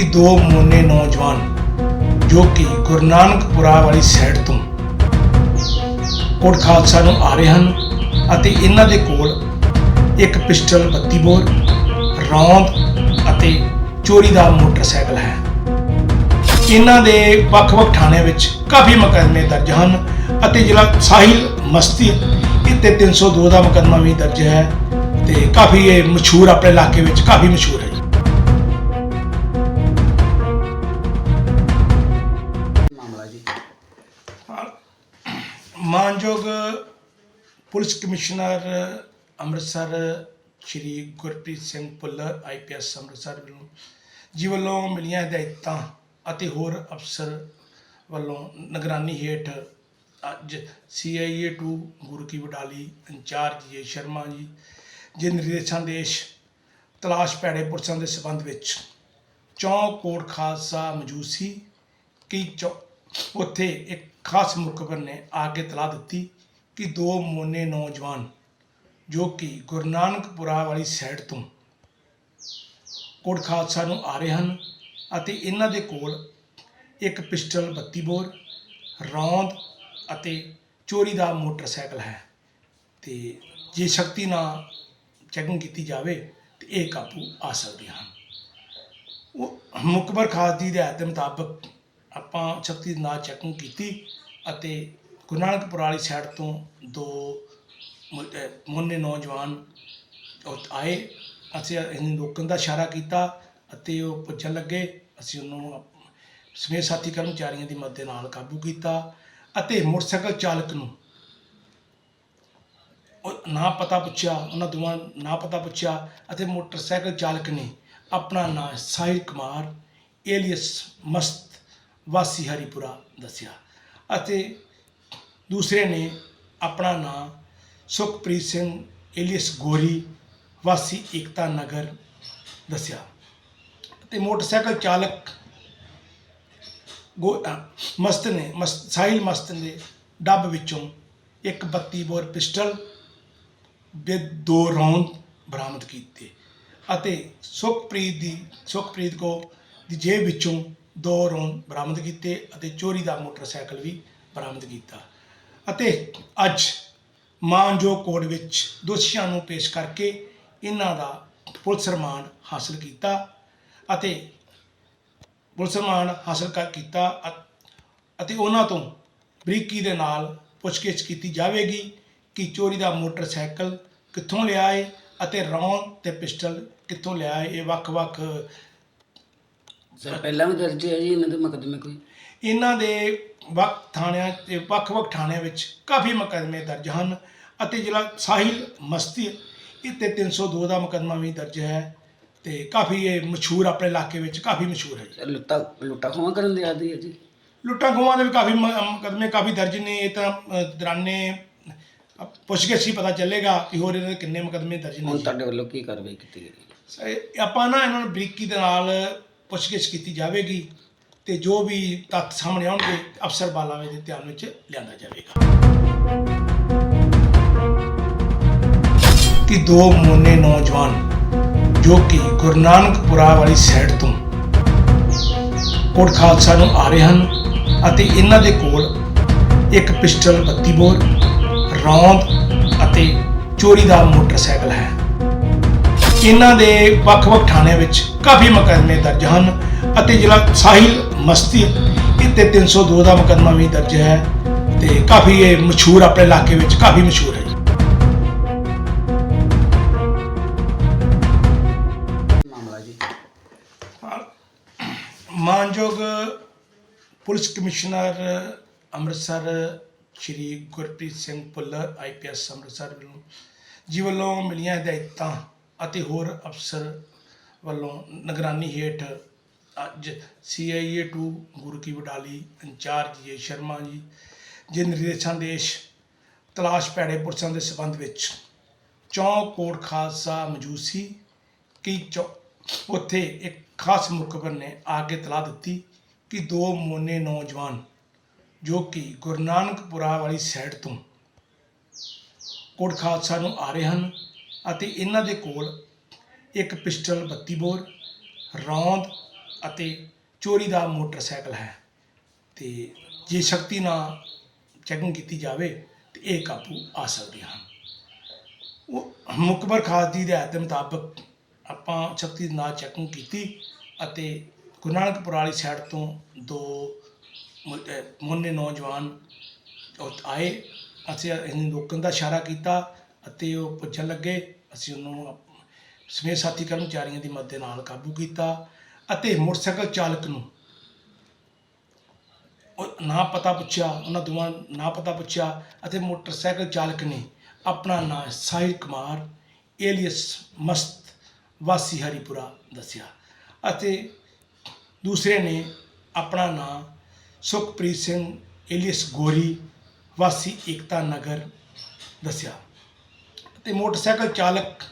ਕਿ ਦੋ ਮੋਨੇ ਨੌਜਵਾਨ, ਜੋ ਕਿ ਗੁਰੂ ਨਾਨਕਪੁਰਾ ਵਾਲੀ ਸਾਈਡ ਤੋਂ ਕੋਟ ਖਾਲਸਾ ਨੂੰ ਆ ਰਹੇ ਹਨ ਅਤੇ ਇਹਨਾਂ ਦੇ ਕੋਲ ਇੱਕ ਪਿਸਟਲ 32 ਬੋਰ, ਰੌਂਦ ਅਤੇ ਚੋਰੀ ਦਾ ਮੋਟਰਸਾਈਕਲ ਹੈ। ਇਹਨਾਂ ਦੇ ਵੱਖ-ਵੱਖ ਥਾਣਿਆਂ ਵਿੱਚ ਕਾਫੀ ਮੁਕੱਦਮੇ ਦਰਜ ਹਨ ਅਤੇ ਜ਼ਿਲ੍ਹਾ ਸਾਹਿਲ ਮਸਤੀ ਇੱਥੇ 302 ਦਾ ਮੁਕੱਦਮਾ ਵੀ ਦਰਜ ਹੈ ਤੇ ਕਾਫੀ ਇਹ ਮਸ਼ਹੂਰ ਆਪਣੇ ਇਲਾਕੇ ਵਿੱਚ ਕਾਫੀ ਮਸ਼ਹੂਰ ਹੈ। Police commissioner Amritsar Shri Gurpreet Singh Bhullar IPS Amritsar ਵੱਲੋਂ ਜੀ ਵੱਲੋਂ ਮਿਲੀਆਂ ਹਦਾਇਤਾਂ ਅਤੇ ਹੋਰ ਅਫਸਰ ਵੱਲੋਂ ਨਿਗਰਾਨੀ ਹੇਠ ਅੱਜ CIA 2 Guru Ki Wadali incharge G Sharma ji ਦੇ ਨਿਰਦੇਸ਼ਾਂ ਦੇਸ਼ ਤਲਾਸ਼ ਪੈੜੇ ਪੁਰਸਾਂ ਦੇ ਸਬੰਧ ਵਿੱਚ ਚੌਂਕ ਕੋਟ ਖਾਲਸਾ ਮੌਜੂਦ ਸੀ ਕਿ ਚੌ- ਉੱਥੇ ਇੱਕ ਖਾਸ ਮੁਖਬਰ ਨੇ ਆ ਕੇ ਤਲਾਹ ਦਿੱਤੀ। ਕਿ ਦੋ ਮੋਨੇ ਨੌਜਵਾਨ ਜੋ ਕਿ ਗੁਰੂ ਨਾਨਕਪੁਰਾ ਵਾਲੀ ਸਾਈਡ ਤੋਂ ਕੋਟ ਖਾਲਸਾ ਨੂੰ ਆ ਰਹੇ ਹਨ ਅਤੇ ਇਹਨਾਂ ਦੇ ਕੋਲ ਇੱਕ ਪਿਸਟਲ 32 ਬੋਰ, ਰੌਂਦ ਅਤੇ ਚੋਰੀ ਦਾ ਮੋਟਰਸਾਈਕਲ ਹੈ। ਤੇ ਜੇ ਸ਼ਕਤੀ ਨਾਲ ਚੈਕਿੰਗ ਕੀਤੀ ਜਾਵੇ ਤੇ ਇਹ ਕਾਬੂ ਆ ਸਕਦੇ ਹਨ। ਉਹ ਮੁਕਬਰ ਖਾਸ ਦੀ ਹਦਾਇਤ ਦੇ ਮੁਤਾਬਕ ਆਪਾਂ ਸ਼ਕਤੀ ਨਾਲ ਚੈਕਿੰਗ ਕੀਤੀ ਅਤੇ ਗੁਰੂ ਨਾਨਕਪੁਰ ਵਾਲੀ ਸਾਈਡ ਤੋਂ ਦੋ ਮੁ- ਮੁੰਨੇ ਨੌਜਵਾਨ ਉਹ ਆਏ, ਅਸੀਂ ਇਹਨੂੰ ਰੋਕਣ ਦਾ ਇਸ਼ਾਰਾ ਕੀਤਾ ਅਤੇ ਉਹ ਪੁੱਛਣ ਲੱਗੇ, ਅਸੀਂ ਉਹਨੂੰ ਆਪ- ਸਮੇਤ ਸਾਥੀ ਕਰਮਚਾਰੀਆਂ ਦੀ ਮਦਦ ਨਾਲ ਕਾਬੂ ਕੀਤਾ ਅਤੇ ਮੋਟਰਸਾਈਕਲ ਚਾਲਕ ਨੂੰ ਨਾ ਪਤਾ ਪੁੱਛਿਆ, ਉਹਨਾਂ ਦੋਵਾਂ ਨਾ ਪਤਾ ਪੁੱਛਿਆ ਅਤੇ ਮੋਟਰਸਾਈਕਲ ਚਾਲਕ ਨੇ ਆਪਣਾ ਨਾਮ ਸਾਹਿਲ ਕੁਮਾਰ ਏਲੀਅਸ ਮਸਤ ਵਾਸੀ ਹਰੀਪੁਰਾ ਦੱਸਿਆ ਅਤੇ ਦੂਸਰੇ ਨੇ ਆਪਣਾ ਨਾਂ ਸੁਖਪ੍ਰੀਤ ਸਿੰਘ ਏਲੀਅਸ ਗੋਰੀ ਵਾਸੀ ਏਕਤਾ ਨਗਰ ਦੱਸਿਆ ਤੇ ਮੋਟਰਸਾਈਕਲ ਚਾਲਕ ਗੋ ਮਸਤ ਨੇ ਮਸਤ ਸਾਹਿਲ ਮਸਤ ਨੇ ਡੱਬ ਵਿੱਚੋਂ ਇੱਕ 32 ਬੋਰ ਪਿਸਟਲ ਦੇ ਦੋ ਰੌਂਦ ਬਰਾਮਦ ਕੀਤੇ ਅਤੇ ਸੁਖਪ੍ਰੀਤ ਦੀ ਸੁਖਪ੍ਰੀਤ ਕੋ ਦੀ ਜੇਬ ਵਿੱਚੋਂ ਦੋ ਰੌਂਦ ਬਰਾਮਦ ਕੀਤੇ ਅਤੇ ਚੋਰੀ ਦਾ ਮੋਟਰਸਾਈਕਲ ਵੀ ਬਰਾਮਦ ਕੀਤਾ। ਅਤੇ ਅੱਜ ਮਾਨਯੋਗ ਕੋਰਟ ਵਿੱਚ ਦੋਸ਼ੀਆਂ ਨੂੰ ਪੇਸ਼ ਕਰਕੇ ਇਹਨਾਂ ਦਾ ਪੁਲਿਸ ਰਿਮਾਂਡ ਹਾਸਲ ਕੀਤਾ ਅਤੇ ਪੁਲਿਸ ਰਿਮਾਂਡ ਹਾਸਲ ਕਰ ਕੀਤਾ ਅਤੇ ਉਹਨਾਂ ਤੋਂ ਬਰੀਕੀ ਦੇ ਨਾਲ ਪੁੱਛਗਿੱਛ ਕੀਤੀ ਜਾਵੇਗੀ ਕਿ ਚੋਰੀ ਦਾ ਮੋਟਰਸਾਈਕਲ ਕਿੱਥੋਂ ਲਿਆ ਹੈ ਅਤੇ ਰੌਂਦ ਤੇ ਪਿਸਟਲ ਕਿੱਥੋਂ ਲਿਆ ਹੈ ਇਹ ਵੱਖ-ਵੱਖ ਸਰ, ਪਹਿਲਾਂ ਵੀ ਦਰਜ ਹੈ ਜੀ, ਇਹਨਾਂ ਦੇ ਮੁਕੱਦਮੇ ਕੋਈ? ਇਹਨਾਂ ਦੇ ਵੱਖ ਥਾਣਿਆਂ ਤੇ ਵੱਖ-ਵੱਖ ਥਾਣਿਆਂ ਵਿੱਚ ਕਾਫੀ ਮੁਕੱਦਮੇ ਦਰਜ ਹਨ ਅਤੇ ਜ਼ਿਲ੍ਹਾ ਸਾਹਿਲ ਮਸਤੀ ਇੱਥੇ 302 ਦਾ ਮੁਕੱਦਮਾ ਵੀ ਦਰਜ ਹੈ ਤੇ ਕਾਫੀ ਇਹ ਮਸ਼ਹੂਰ ਆਪਣੇ ਇਲਾਕੇ ਵਿੱਚ ਕਾਫੀ ਮਸ਼ਹੂਰ ਹੈ ਜੀ। ਲੁੱਟਾ ਲੁੱਟਾ ਖੋਹਾਂ ਕਰਨ ਦੇ ਆਦੀ ਹੈ ਜੀ ਲੁੱਟਾਂ ਖੋਹਾਂ ਦੇ ਵੀ ਕਾਫੀ ਮ- ਮੁਕੱਦਮੇ ਕਾਫੀ ਦਰਜ ਨੇ ਇਹ ਤਾਂ ਅ, ਦੌਰਾਨੇ ਅ, ਪੁੱਛਗਿੱਛ ਹੀ ਪਤਾ ਚੱਲੇਗਾ ਕਿ ਹੋਰ ਇਹਨਾਂ ਦੇ ਕਿੰਨੇ ਮੁਕੱਦਮੇ ਦਰਜ ਨੇ ਹੁਣ ਜੀ। ਤੁਹਾਡੇ ਵੱਲੋਂ ਕੀ ਕਾਰਵਾਈ ਕੀਤੀ ਗਈ ਸ- ਇਹ ਆਪਾਂ ਨਾ ਇਹਨਾਂ ਨੂੰ ਬਰੀਕੀ ਦੇ ਨਾਲ ਪੁੱਛਗਿੱਛ ਕੀਤੀ ਜਾਵੇਗੀ ਤੇ ਜੋ ਵੀ ਤੱਥ ਸਾਹਮਣੇ ਆਉਣਗੇ, ਅਫਸਰ ਬਾਲਾਵੇ ਦੇ ਧਿਆਨ ਵਿੱਚ ਲਿਆਂਦਾ ਜਾਵੇਗਾ। ਕਿ ਦੋ ਮੋਨੇ ਨੌਜਵਾਨ, ਜੋ ਕਿ ਗੁਰੂ ਨਾਨਕਪੁਰਾ ਵਾਲੀ ਸਾਈਡ ਤੋਂ ਕੋਟ ਖਾਲਸਾ ਨੂੰ ਆ ਰਹੇ ਹਨ ਅਤੇ ਇਹਨਾਂ ਦੇ ਕੋਲ ਇੱਕ ਪਿਸਟਲ 32 ਬੋਰ, ਰੌਂਦ ਅਤੇ ਚੋਰੀ ਦਾ ਮੋਟਰਸਾਈਕਲ ਹੈ। ਇਹਨਾਂ ਦੇ ਵੱਖ-ਵੱਖ ਥਾਣਿਆਂ ਵਿੱਚ ਕਾਫੀ ਮੁਕੱਦਮੇ ਦਰਜ ਹਨ। ਅਤੇ ਜ਼ਿਲ੍ਹਾ ਸਾਹਿਲ ਮਸਤੀ ਇੱਥੇ 302 ਦਾ ਮੁਕੱਦਮਾ ਵੀ ਦਰਜ ਹੈ ਤੇ ਕਾਫੀ ਇਹ ਮਸ਼ਹੂਰ ਆਪਣੇ ਇਲਾਕੇ ਵਿੱਚ ਕਾਫੀ ਮਸ਼ਹੂਰ ਹੈ ਮਾਨਯੋਗ police commissioner Amritsar Shri Gurpreet Singh Bhullar IPS Amritsar ਵੱਲੋਂ ਜੀ ਵੱਲੋਂ ਮਿਲੀਆਂ ਹਦਾਇਤਾਂ ਅਤੇ ਹੋਰ ਅਫਸਰ ਵੱਲੋਂ ਨਿਗਰਾਨੀ ਹੇਠ ਅੱਜ ਸੀਆਈਏ 2 ਗੁਰੂ ਕੀ ਵਡਾਲੀ ਇੰਚਾਰਜ ਜੀ, ਸ਼ਰਮਾ ਜੀ ਜੀ ਨਿਰਦੇਸ਼ਾਂ ਦੇਸ਼ ਤਲਾਸ਼ ਪੈੜੇ ਪੁਰਸਾਂ ਦੇ ਸਬੰਧ ਵਿੱਚ ਚੌਂਕ ਕੋਟ ਖਾਲਸਾ ਮੌਜੂਦ ਸੀ ਕਿ ਉੱਥੇ ਇੱਕ ਖਾਸ ਮੁਖਬਰ ਨੇ ਆ ਕੇ ਤਲਾਹ ਦਿੱਤੀ ਕਿ ਦੋ ਮੋਨੇ ਨੌਜਵਾਨ ਜੋ ਕਿ ਗੁਰੂ ਨਾਨਕਪੁਰਾ ਵਾਲੀ ਸਾਈਡ ਤੋਂ ਕੋਟ ਖਾਲਸਾ ਨੂੰ ਆ ਰਹੇ ਹਨ ਅਤੇ ਇਹਨਾਂ ਦੇ ਕੋਲ ਇੱਕ ਪਿਸਟਲ 32 ਬੋਰ, ਰੌਂਦ ਅਤੇ ਚੋਰੀ ਦਾ ਮੋਟਰਸਾਈਕਲ ਹੈ। ਤੇ ਜੇ ਸ਼ਕਤੀ ਨਾਲ ਚੈਕਿੰਗ ਕੀਤੀ ਜਾਵੇ, ਤੇ ਇਹ ਕਾਬੂ ਆ ਸਕਦੇ ਹਨ। ਉਹ ਮੁਕਬਰ ਖਾਸ ਦੀ ਹਦਾਇਤ ਦੇ ਮੁਤਾਬਕ ਆਪਾਂ ਸ਼ਕਤੀ ਨਾਲ ਚੈਕਿੰਗ ਕੀਤੀ ਅਤੇ ਗੁਰੂ ਨਾਨਕਪੁਰ ਵਾਲੀ ਸਾਈਡ ਤੋਂ ਦੋ ਮੁੰਨੇ ਨੌਜਵਾਨ ਉਹ ਆਏ। ਅਸੀਂ ਇਹਨੂੰ ਰੋਕਣ ਦਾ ਇਸ਼ਾਰਾ ਕੀਤਾ ਅਤੇ ਉਹ ਪੁੱਛਣ ਲੱਗੇ। ਅਸੀਂ ਉਹਨੂੰ ਸਮੇਤ ਸਾਥੀ ਕਰਮਚਾਰੀਆਂ ਦੀ ਮਦਦ ਨਾਲ ਕਾਬੂ ਕੀਤਾ। ਅਤੇ ਮੋਟਰਸਾਈਕਲ ਚਾਲਕ ਨੂੰ। ਨਾ ਪਤਾ ਪੁੱਛਿਆ, ਉਹਨਾਂ ਦੋਵਾਂ ਨਾ ਪਤਾ ਪੁੱਛਿਆ ਅਤੇ ਮੋਟਰਸਾਈਕਲ ਚਾਲਕ ਨੇ ਆਪਣਾ ਨਾਮ ਸਾਹਿਲ ਕੁਮਾਰ, ਏਲੀਅਸ ਮਸਤ, ਵਾਸੀ ਹਰੀਪੁਰਾ ਦੱਸਿਆ ਅਤੇ ਦੂਸਰੇ ਨੇ ਆਪਣਾ ਨਾਮ ਸੁਖਪ੍ਰੀਤ ਸਿੰਘ, ਏਲੀਅਸ ਗੋਰੀ, ਵਾਸੀ ਏਕਤਾ ਨਗਰ ਦੱਸਿਆ ਤੇ ਮੋਟਰਸਾਈਕਲ ਚਾਲਕ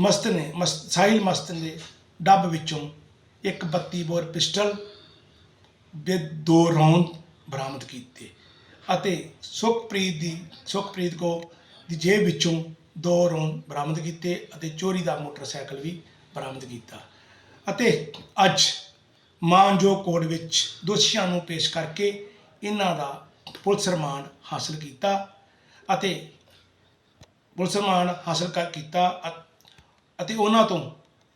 ਮਸਤ ਨੇ, ਮਸਤ ਸਾਹਿਲ ਮਸਤ ਨੇ ਡੱਬ ਵਿੱਚੋਂ ਇੱਕ 32 ਬੋਰ ਪਿਸਟਲ ਦੇ ਦੋ ਰੌਂਦ ਬਰਾਮਦ ਕੀਤੇ ਅਤੇ ਸੁਖਪ੍ਰੀਤ ਦੀ ਸੁਖਪ੍ਰੀਤ ਕੋ ਦੀ ਜੇਬ ਵਿੱਚੋਂ ਦੋ ਰੌਂਦ ਬਰਾਮਦ ਕੀਤੇ ਅਤੇ ਚੋਰੀ ਦਾ ਮੋਟਰਸਾਈਕਲ ਵੀ ਬਰਾਮਦ ਕੀਤਾ। ਅਤੇ ਅੱਜ ਮਾਨਜੋ ਕੋਰਟ ਵਿੱਚ ਦੋਸ਼ੀਆਂ ਨੂੰ ਪੇਸ਼ ਕਰਕੇ ਇਹਨਾਂ ਦਾ ਪੁਲਿਸ ਰਿਮਾਂਡ ਹਾਸਲ ਕੀਤਾ ਅਤੇ ਪੁਲਿਸ ਰਿਮਾਂਡ ਹਾਸਲ ਕਰ ਕੀਤਾ ਅਤੇ ਉਹਨਾਂ ਤੋਂ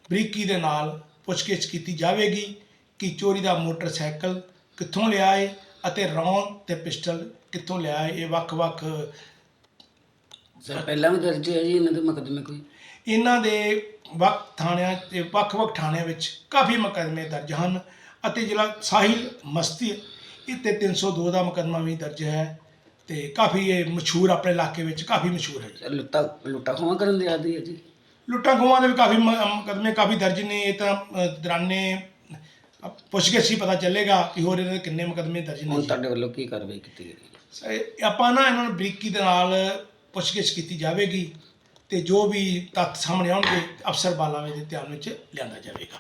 ਬਰੀਕੀ ਦੇ ਨਾਲ ਪੁੱਛਗਿੱਛ ਕੀਤੀ ਜਾਵੇਗੀ ਕਿ ਚੋਰੀ ਦਾ ਮੋਟਰਸਾਈਕਲ ਕਿੱਥੋਂ ਲਿਆ ਹੈ ਅਤੇ ਰੌਂਦ ਤੇ ਪਿਸਟਲ ਕਿੱਥੋਂ ਲਿਆ ਹੈ ਇਹ ਵੱਖ-ਵੱਖ ਸਰ ਪਹਿਲਾਂ ਵੀ ਦਰਜ ਹੈ ਜੀ ਇਹਨਾਂ ਦੇ ਮੁਕੱਦਮੇ ਕੋਈ? ਇਹਨਾਂ ਦੇ ਵੱਖ ਥਾਣਿਆਂ ਤੇ ਵੱਖ-ਵੱਖ ਥਾਣਿਆਂ ਵਿੱਚ ਕਾਫੀ ਮੁਕੱਦਮੇ ਦਰਜ ਹਨ ਅਤੇ ਜਿਹੜਾ ਸਾਹਿਲ ਮਸਤੀ ਤੇ 302 ਦਾ ਮੁਕੱਦਮਾ ਵੀ ਦਰਜ ਹੈ। ਤੇ ਕਾਫੀ ਇਹ ਮਸ਼ਹੂਰ ਆਪਣੇ ਇਲਾਕੇ ਵਿੱਚ ਕਾਫੀ ਮਸ਼ਹੂਰ ਹੈ ਜੀ। ਲੁੱਟਾ ਲੁੱਟਾ ਖੋਹਾਂ ਕਰਨ ਦੇ ਆਦੀ ਹੈ ਜੀ ਲੁੱਟਾਂ ਖੋਹਾਂ ਦੇ ਵੀ ਕਾਫੀ ਮ- ਮੁਕੱਦਮੇ ਕਾਫੀ ਦਰਜ ਨੇ ਇਹ ਤਾਂ ਅ, ਦੌਰਾਨੇ ਪੁੱਛਗਿੱਛ ਹੀ ਪਤਾ ਚੱਲੇਗਾ ਕਿ ਹੋਰ ਇਹਨਾਂ ਦੇ ਕਿੰਨੇ ਮੁਕੱਦਮੇ ਦਰਜ ਨੇ ਹੁਣ ਜੀ। ਤੁਹਾਡੇ ਵੱਲੋਂ ਕੀ ਕਾਰਵਾਈ ਕੀਤੀ ਗਈ ਹੈ ਇਹ ਆਪਾਂ ਨਾ ਇਹਨਾਂ ਨੂੰ ਬਰੀਕੀ ਦੇ ਨਾਲ ਪੁੱਛਗਿੱਛ ਕੀਤੀ ਜਾਵੇਗੀ ਤੇ ਜੋ ਵੀ ਤੱਥ ਸਾਹਮਣੇ ਆਉਣਗੇ ਅਫਸਰ ਬਾਲਾਵੇ ਦੇ ਧਿਆਨ ਵਿੱਚ ਲਿਆਂਦਾ ਜਾਵੇਗਾ